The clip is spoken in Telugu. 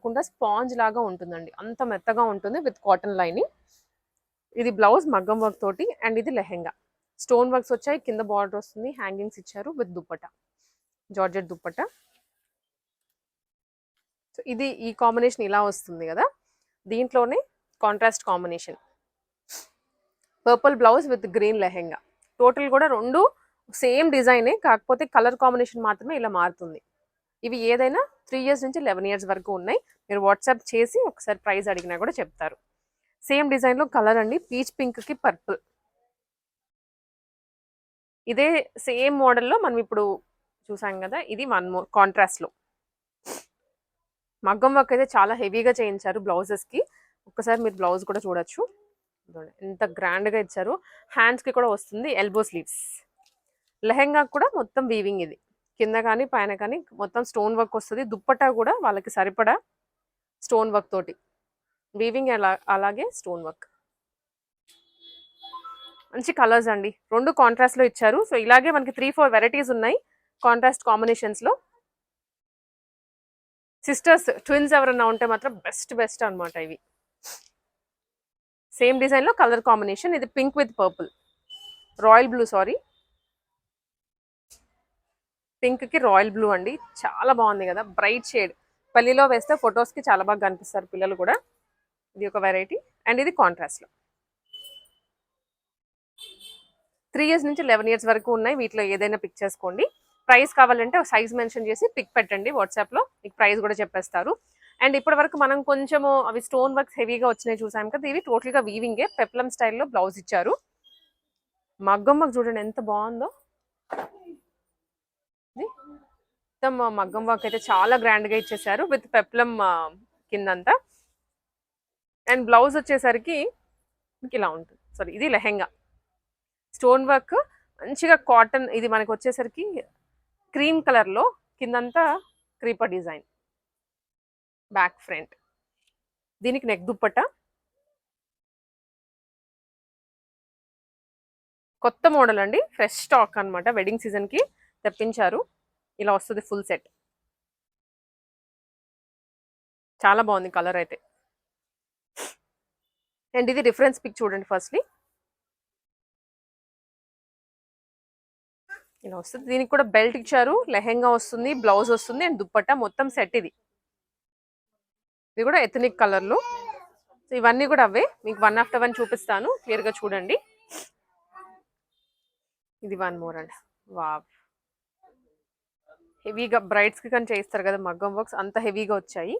కాకుండా స్పాంజ్ లాగా ఉంటుందండి. అంత మెత్తగా ఉంటుంది విత్ కాటన్ లైనింగ్. ఇది బ్లౌజ్ మగ్గం వర్క్ తోటి అండ్ ఇది లెహెంగా. స్టోన్ వర్క్స్ వచ్చాయి కింద బార్డర్ వస్తుంది హ్యాంగింగ్స్ ఇచ్చారు with dupatta. Georgette dupatta. So ఇది ఈ కాంబినేషన్ ఇలా వస్తుంది కదా. దీంట్లోనే contrast combination. Purple blouse with green lehenga. Total కూడా రెండు సేమ్ డిజైనే కాకపోతే కలర్ కాంబినేషన్ మాత్రమే ఇలా మారుతుంది. ఇవి ఏదైనా త్రీ ఇయర్స్ నుంచి లెవెన్ ఇయర్స్ వరకు ఉన్నాయి. మీరు వాట్సాప్ చేసి ఒకసారి ప్రైస్ అడిగినా కూడా చెప్తారు. సేమ్ డిజైన్లో కలర్ అండి. పీచ్ పింక్కి పర్పుల్ ఇదే సేమ్ మోడల్లో మనం ఇప్పుడు చూసాం కదా ఇది వన్ మో కాంట్రాస్ట్లో మగ్గం వర్క్ అయితే చాలా హెవీగా చేయించారు బ్లౌజెస్కి ఒక్కసారి మీరు బ్లౌజ్ కూడా చూడొచ్చు. ఎంత గ్రాండ్గా ఇచ్చారు. హ్యాండ్స్కి కూడా వస్తుంది ఎల్బో స్లీవ్స్ లెహెంగా కూడా మొత్తం వీవింగ్ ఇది. కింద కానీ పైన కానీ మొత్తం స్టోన్ వర్క్ వస్తుంది. దుప్పటా కూడా వాళ్ళకి సరిపడా స్టోన్ వర్క్ తోటి. వీవింగ్ అలా అలాగే స్టోన్ వర్క్. మంచి కలర్స్ అండి. రెండు కాంట్రాస్ట్లో ఇచ్చారు. సో ఇలాగే మనకి త్రీ ఫోర్ వెరైటీస్ ఉన్నాయి కాంట్రాస్ట్ కాంబినేషన్స్లో సిస్టర్స్ ట్విన్స్ ఎవరన్నా ఉంటే మాత్రం బెస్ట్ బెస్ట్ అన్నమాట ఇవి. సేమ్ డిజైన్లో కలర్ కాంబినేషన్ ఇది pink with purple royal blue sorry పింక్కి రాయల్ బ్లూ అండి. చాలా బాగుంది కదా. Bright shade. పల్లిలో వేస్తే ఫొటోస్కి కి చాలా బాగా కనిపిస్తారు పిల్లలు కూడా. ఇది ఒక వెరైటీ. అండ్ ఇది కాంట్రాస్ట్లో త్రీ ఇయర్స్ నుంచి లెవెన్ ఇయర్స్ వరకు ఉన్నాయి. వీటిలో ఏదైనా పిక్ చేసుకోండి. ప్రైస్ కావాలంటే సైజ్ మెన్షన్ చేసి పిక్ పెట్టండి వాట్సాప్లో మీకు ప్రైస్ కూడా చెప్పేస్తారు. అండ్ ఇప్పటి వరకు మనం కొంచెము అవి స్టోన్ వర్క్స్ హెవీగా వచ్చినాయి చూసాం కదా. ఇవి టోటల్గా వీవింగే. పెప్లం స్టైల్లో బ్లౌజ్ ఇచ్చారు. మగ్గం చూడండి ఎంత బాగుందో. మొత్తం మగ్గం వర్క్ అయితే చాలా గ్రాండ్గా ఇచ్చేసారు విత్ పెప్లం కిందంతా. అండ్ బ్లౌజ్ వచ్చేసరికి మీకు ఇలా ఉంటుంది. సారీ ఇది లెహెంగా. స్టోన్ వర్క్ మంచిగా కాటన్ ఇది మనకు వచ్చేసరికి క్రీమ్ కలర్లో కిందంతా క్రీపర్ డిజైన్ బ్యాక్ ఫ్రంట్ దీనికి నెక్ దుప్పట. కొత్త మోడల్ అండి. ఫ్రెష్ స్టాక్ అనమాట వెడ్డింగ్ సీజన్కి తెప్పించారు. ఇలా వస్తుంది ఫుల్ సెట్. చాలా బాగుంది కలర్ అయితే. అండ్ ఇది రిఫరెన్స్ పిక్ చూడండి ఫస్ట్లీ. ఇలా వస్తుంది. దీనికి కూడా బెల్ట్ ఇచ్చారు. లెహెంగా వస్తుంది బ్లౌజ్ వస్తుంది అండ్ దుప్పట్టా మొత్తం సెట్ ఇది. ఇది కూడా ఎథనిక్ కలర్లు. సో ఇవన్నీ కూడా అవే. మీకు వన్ ఆఫ్టర్ వన్ చూపిస్తాను. క్లియర్గా చూడండి. ఇది వన్ మోర్ అండి వావ్. హెవీగా బ్రైడ్స్కి కానీ చేయిస్తారు కదా మగ్గం వర్క్స్ అంత హెవీగా వచ్చాయి.